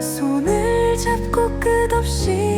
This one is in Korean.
손을 잡고 끝없이